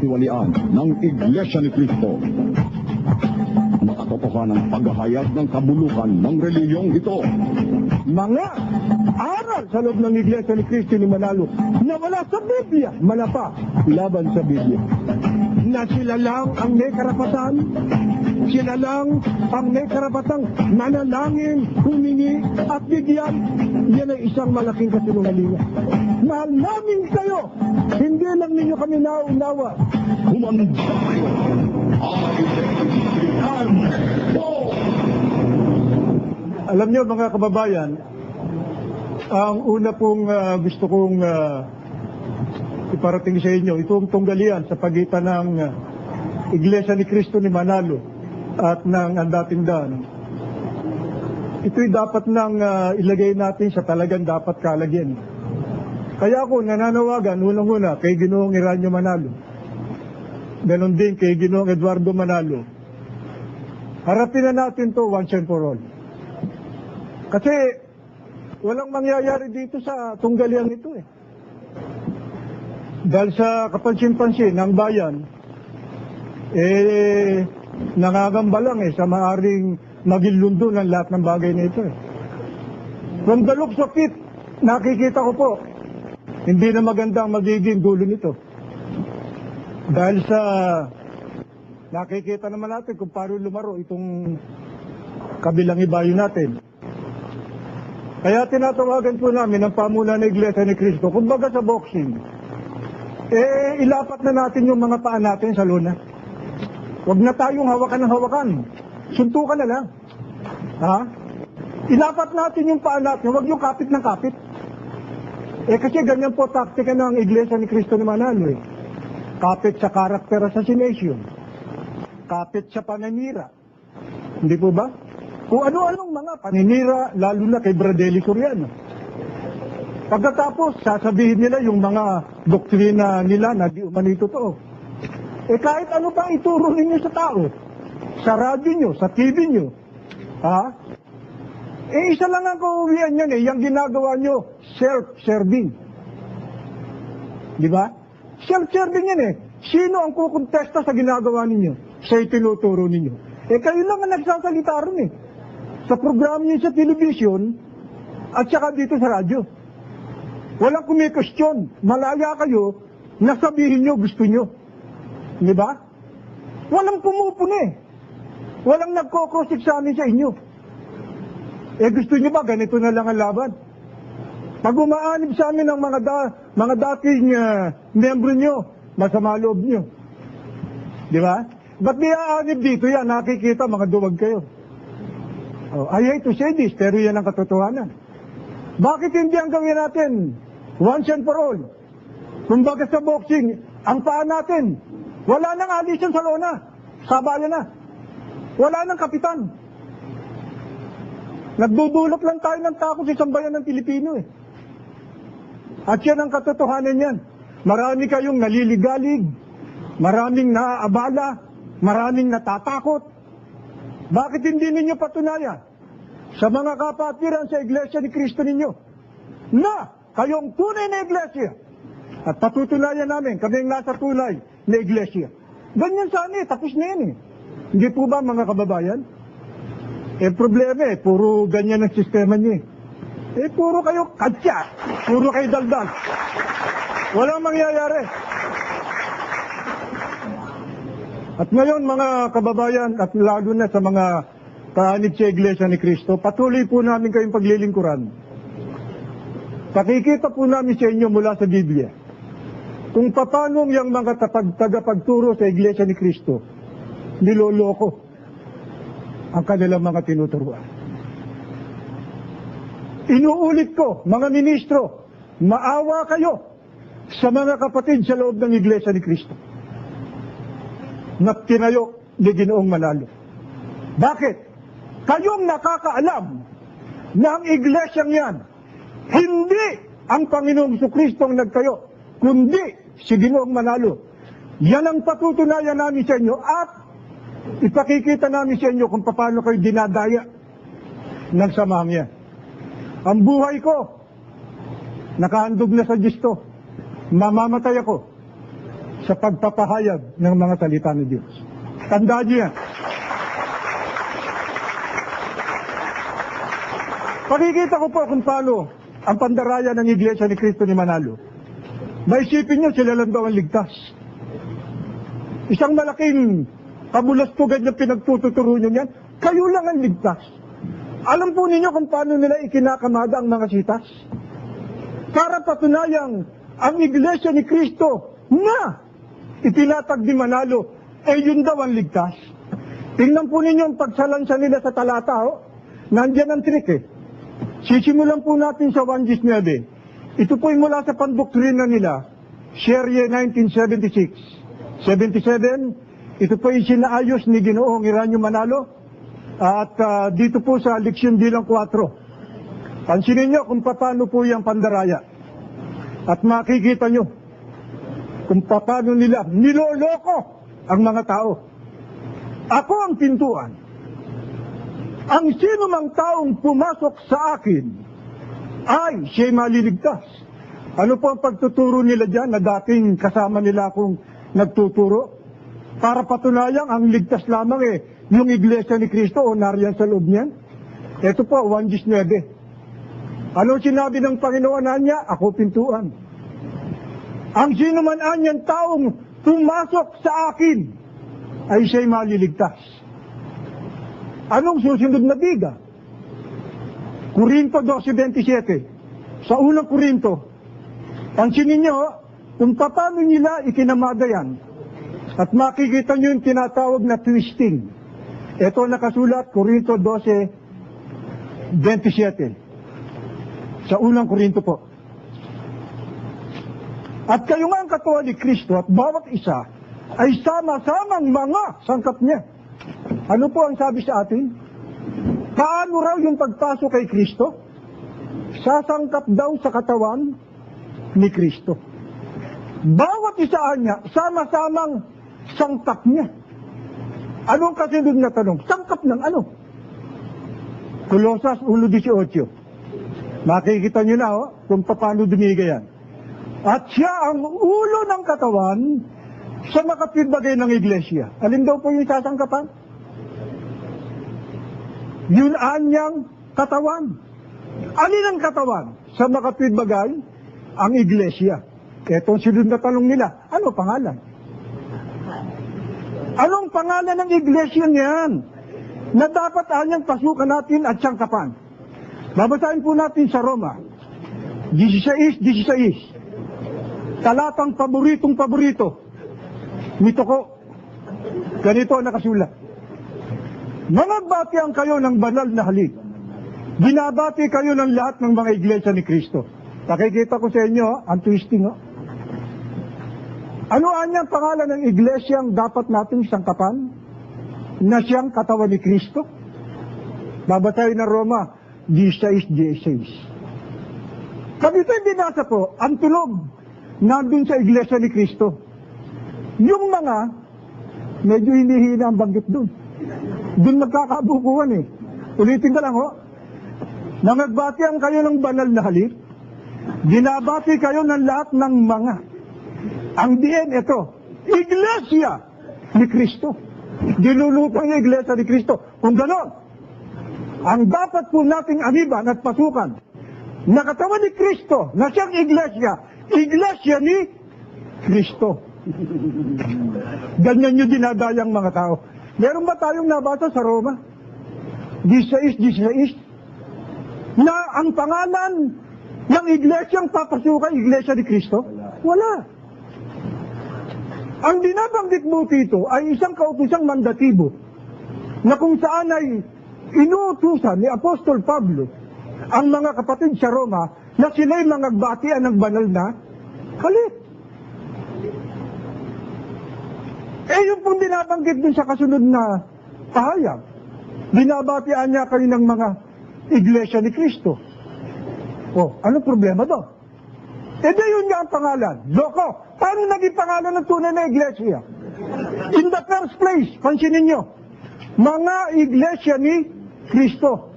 katiwalian ng Iglesia ni Cristo. Makatotohan ang paghahayag ng kabulukan ng reliyong ito. mga aral sa loob ng Iglesia ni Cristo ni Manalo na wala sa Biblia, malapa laban sa Biblia. Na sila lang ang may karapatan, sila lang ang may karapatang manalangin, humingi at bigyan. Yan ay isang malaking kasinungalingan. Mahal namin kayo, hindi lang ninyo kami naunawa. Humanda kayo! Alam niyo mga kababayan, ang una pong ah, gusto kong ah, iparating sa inyo, itong tunggalian sa pagitan ng ah, Iglesia ni Cristo ni Manalo at ng ang dating daan. Ito'y dapat nang ah, ilagay natin sa talagang dapat kalagyan. Kaya ako nananawagan, unang-una, kay Ginoong Iranyo Manalo. Ganon din kay Ginoong Eduardo Manalo. Harapin na natin to once and for all. Kasi walang mangyayari dito sa tunggalian ito eh. Dahil sa kapansin-pansin ng bayan, eh, nangangamba lang eh sa maaring maging lundo ng lahat ng bagay na ito eh. From the looks of it, nakikita ko po, hindi na maganda ang magiging dulo nito. Dahil sa nakikita naman natin kung paano lumaro itong kabilang ibayo natin. Kaya tinatawagan po namin ang pamuna ng Iglesia ni Cristo, kumbaga sa boxing, eh ilapat na natin yung mga paa natin sa luna. Huwag na tayong hawakan ng hawakan. Suntukan na lang. Ha? Ilapat natin yung paa natin, huwag yung kapit ng kapit. Eh kasi ganyan po taktika ng Iglesia ni Cristo ni Manalo eh. Kapit sa character assassination. Kapit sa pananira. Hindi po ba? Kung ano-anong mga paninira, lalo na kay Bradley Soriano. Pagkatapos, sasabihin nila yung mga doktrina nila na di umani totoo. Eh kahit ano pa ituro ninyo sa tao, sa radyo nyo, sa TV nyo, ha? Eh isa lang ang kauwian nyo eh, yung ginagawa nyo, self-serving. Di ba? Self-serving yan eh. Sino ang kukontesta sa ginagawa ninyo? Sa itinuturo ninyo. Eh kayo lang ang nagsasalita ron eh. Sa programa niyo sa television at saka dito sa radyo. Walang kumikustyon. Malaya kayo na sabihin nyo gusto nyo. Di ba? Walang pumupuna eh. Walang nagkokross-examine sa inyo. Eh gusto nyo ba ganito na lang ang laban? Pag umaanib sa amin ng mga, da, mga dating ah, membro nyo, masama loob nyo. Di ba? Ba't di aanib dito yan? Nakikita mga duwag kayo. Oh, I hate to say this, pero yan ang katotohanan. Bakit hindi ang gawin natin? Once and for all. Kumbaga sa boxing, ang paa natin, wala nang alisan sa lona. Sabaya na. Wala nang kapitan. Nagdudulot lang tayo ng takot sa isang bayan ng Pilipino eh. At yan ang katotohanan yan. Marami kayong naliligalig, maraming naaabala, maraming natatakot. Bakit hindi ninyo patunayan sa mga kapatiran sa Iglesia ni Kristo ninyo na kayong tunay na Iglesia at patutunayan namin kami ang nasa tunay na Iglesia. Ganyan sana eh, tapos na yan eh. Hindi po ba mga kababayan? Eh problema eh, puro ganyan ang sistema niyo eh. Eh puro kayo katya, puro kayo daldal. Walang mangyayari. At ngayon mga kababayan at lalo na sa mga kaanib sa Iglesia ni Kristo, patuloy po namin kayong paglilingkuran. Pakikita po namin sa inyo mula sa Biblia kung paano yung mga tagapagturo sa Iglesia ni Kristo niloloko ang kanilang mga tinuturuan. Inuulit ko, mga ministro, maawa kayo sa mga kapatid sa loob ng Iglesia ni Kristo na tinayo ni Ginoong Manalo. Bakit? Kayong nakakaalam na ang iglesyang yan, hindi ang Panginoong Kristo ang nagtayo, kundi si Ginoong Manalo. Yan ang patutunayan namin sa inyo at ipakikita namin sa inyo kung paano kayo dinadaya ng samang yan. Ang buhay ko, nakahandog na sa Diyos to. Mamamatay ako sa pagpapahayag ng mga salita ng Diyos. Tandaan niyo yan. Pakikita ko po kung paano ang pandaraya ng Iglesia ni Cristo ni Manalo. Maisipin niyo sila lang daw ang ligtas. Isang malaking kabulastugan yung pinagtututuro niyo niyan, kayo lang ang ligtas. Alam po ninyo kung paano nila ikinakamada ang mga sitas? Para patunayang ang Iglesia ni Cristo na itinatag ni Manalo, eh yun daw ang ligtas. Tingnan po ninyo ang pagsalansa nila sa talata, oh. Nandyan ang trick eh. Sisimulan po natin sa 1.19. Ito po ay mula sa pandoktrina nila, Sherye 1976. 77, ito po ay sinaayos ni Ginoong Iranyo Manalo. At ah, dito po sa leksyon bilang 4. Pansinin nyo kung paano po yung pandaraya. At makikita nyo kung paano nila niloloko ang mga tao. Ako ang pintuan. Ang sino mang taong pumasok sa akin ay siya'y maliligtas. Ano po ang pagtuturo nila dyan na dating kasama nila akong nagtuturo? Para patunayang ang ligtas lamang eh, yung iglesia ni Kristo o nariyan sa loob niyan. Ito po, 1.19. Ano sinabi ng Panginoon niya? Ako pintuan. Ang sino man anyan taong pumasok sa akin ay siya'y maliligtas. Anong susunod na biga? Korinto 12.27. Sa unang Korinto, pansinin nyo kung paano nila ikinamada yan. At makikita nyo yung tinatawag na twisting. Ito nakasulat, Korinto 12.27. Sa unang Korinto po. At kayo nga ang katawan ni Kristo at bawat isa ay sama-samang mga sangkap niya. Ano po ang sabi sa atin? Paano raw yung pagpasok kay Kristo? Sasangkap daw sa katawan ni Kristo. Bawat isa niya, sama-samang sangkap niya. Anong kasunod na tanong? Sangkap ng ano? Kolosas 1.18. Makikita niyo na oh, kung paano dumiga yan. At siya ang ulo ng katawan sa makapibagay ng iglesia. Alin daw po yung sasangkapan? Yun anyang katawan. Alin ang katawan? Sa makapibagay, ang iglesia. Ito ang sunod na tanong nila. Ano pangalan? Anong pangalan ng iglesia niyan? Na dapat anyang pasukan natin at sangkapan. Babasahin po natin sa Roma. 16, 16. Talatang paboritong paborito. Mito ko. Ganito ang nakasulat. Managbati ang kayo ng banal na halik. Binabati kayo ng lahat ng mga iglesia ni Kristo. Nakikita ko sa inyo, ang twisting. Oh. Ano anyang pangalan ng iglesia ang dapat nating sangkapan? Na siyang katawan ni Kristo? Babasahin ng Roma, 16, 16. Pag ito'y binasa po, ang tunog nandun sa iglesia ni Kristo. Yung mga, medyo hinihina ang banggit dun. Dun magkakabukuhan eh. Ulitin ka lang ho. Nangagbati ang kayo ng banal na halik. Binabati kayo ng lahat ng mga. Ang diin ito, Iglesia ni Kristo. Dilulutang yung Iglesia ni Kristo. Kung gano'n, ang dapat po nating aniban at pasukan na katawan ni Kristo, na siyang Iglesia, Iglesia ni Kristo. Ganyan yung dinadayang mga tao. Meron ba tayong nabasa sa Roma? 16, 16? Na ang pangalan ng iglesyang papasukan, iglesia ni Kristo? Wala. Ang binabanggit mo dito ay isang kautosang mandatibo na kung saan ay inuutusan ni Apostol Pablo ang mga kapatid sa Roma na sila'y mangagbatian ng banal na halit. Eh, yung pong binabanggit dun sa kasunod na pahayag, binabatian niya kayo ng mga iglesia ni Kristo. Oh, ano problema do? Eh, di yun nga ang pangalan. Loko, paano naging pangalan ng tunay na iglesia? In the first place, pansinin nyo, mga iglesia ni Kristo.